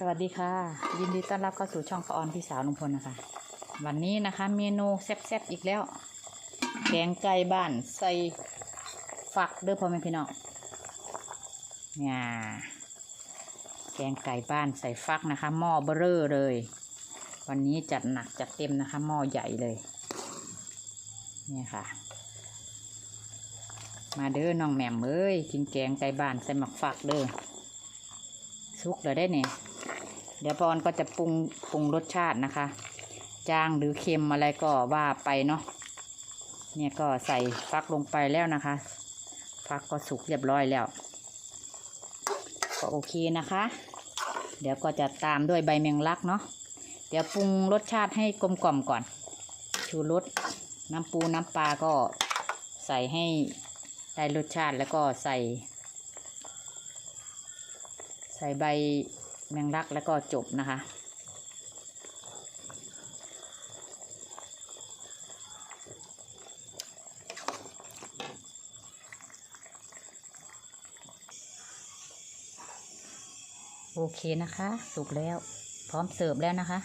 สวัสดีค่ะ ยินดีต้อนรับเข้าสู่ช่องปออนพี่สาวลุงพลนะคะ วันนี้นะคะ เมนูแซ่บๆอีกแล้วแกงไก่บ้านใส่ฝักเด้อพ่อแม่พี่น้องเนี่ยแกงไก่บ้านใส่ฟักนะคะหม้อเบอเรอเลย วันนี้จัดหนักจัดเต็มนะคะหม้อใหญ่เลยเนี่ยค่ะ มาเด้อน้องแหม่มเอ้ยกินแกงไก่บ้านใส่หมักฝักเด้อสุกเลยได้เนี่ย ดี๋ยวปอนก็จะปรุงปรุงรสชาตินะคะ จางหรือเค็มอะไรก็ว่าไปเนาะเนี่ยก็ใส่ฟักลงไปแล้วนะคะ ฟักก็สุกเรียบร้อยแล้ว ก็โอเคนะคะ เดี๋ยวก็จะตามด้วยใบแมงลักเนาะเดี๋ยวปรุงรสชาติให้กลมกล่อมก่อน ชูรสน้ำปูน้ำปลาก็ใส่ให้ได้รสชาติแล้วก็ใส่ ใส่ใบ แมงลักแล้วก็จบนะคะ โอเคนะคะ สุกแล้ว พร้อมเสิร์ฟแล้วนะคะ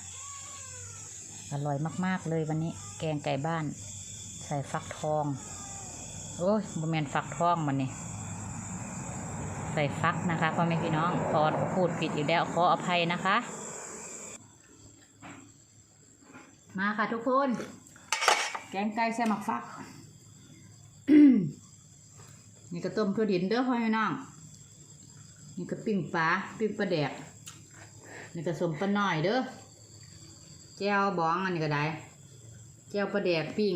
อร่อยมาก ๆ เลยวันนี้แกงไก่บ้าน ใส่ฟักทอง โอ้ยบะเมนฟักทองมันนี่ ใส่ฟักนะคะพ่อแม่พี่น้องพอพูดผิดอีกแล้วขออภัยนะคะ มาค่ะทุกคน แกงไก่ใส่หมักฟัก นี่ก็ต้มถั่วดินเด้อพ่อแม่พี่น้อง นี่ก็ปิ้งปลาปิ้งปลาแดก นี่ก็สมปลาหน่อยเด้อแจ่วบ้องอันนี้ก็ได้แจ่วปลาแดกปิ้ง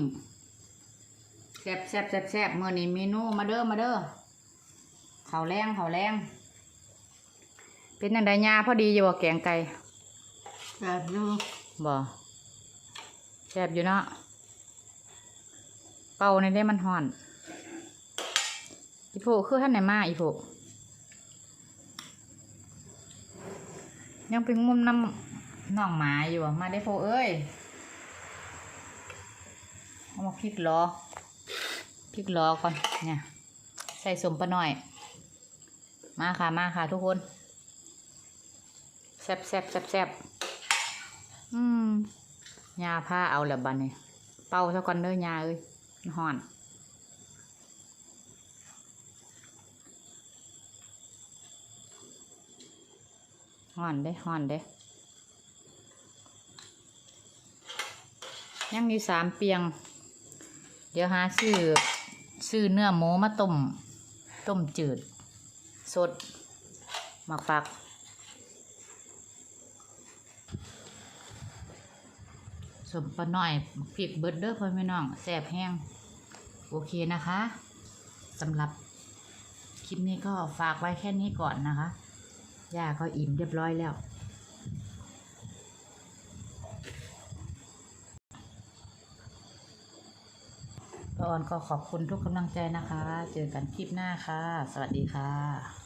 แซ่บแซ่บแซ่บแซ่บเมื่อนี้เมนูมาเด้อมาเด้อ ข้าวแรงข้าวแรงเป็นอันใดยาพอดีอยู่บ่แกงไก่แบบดูบ่แซ่บอยู่เนาะเป่าในได้มันห่อน อีโผคือท่านไหนมาอีโผยังเป็นมุมน้ำน้องหมาอยู่อะมาได้โผเอ้ยเอามาพริกล้อพริกล้อก่อนเนี่ยใส่สมปะหน่อย มาค่ะมาค่ะทุกคนแซ่บแซ่บแซ่บแซ่บอืมยาผ้าเอาแล้วบันนี่เป่าซะก่อนเด้อยาเอ้ยห่อนห่อนเด้ห่อนเด้ยังมีสามเปียง เดี๋ยวหาซื้อซื้อเนื้อหมูมาต้มต้มจืด สดหมักฟัก สมปะหน่อยพริกเบิดเด้อพ่อแม่น้องแสบแห้ง โอเคนะคะสำหรับคลิปนี้ก็ฝากไว้แค่นี้ก่อนนะคะย่าก็อิ่มเรียบร้อยแล้ว ป้าออนก็ขอบคุณทุกกำลังใจนะคะ เจอกันคลิปหน้าค่ะ สวัสดีค่ะ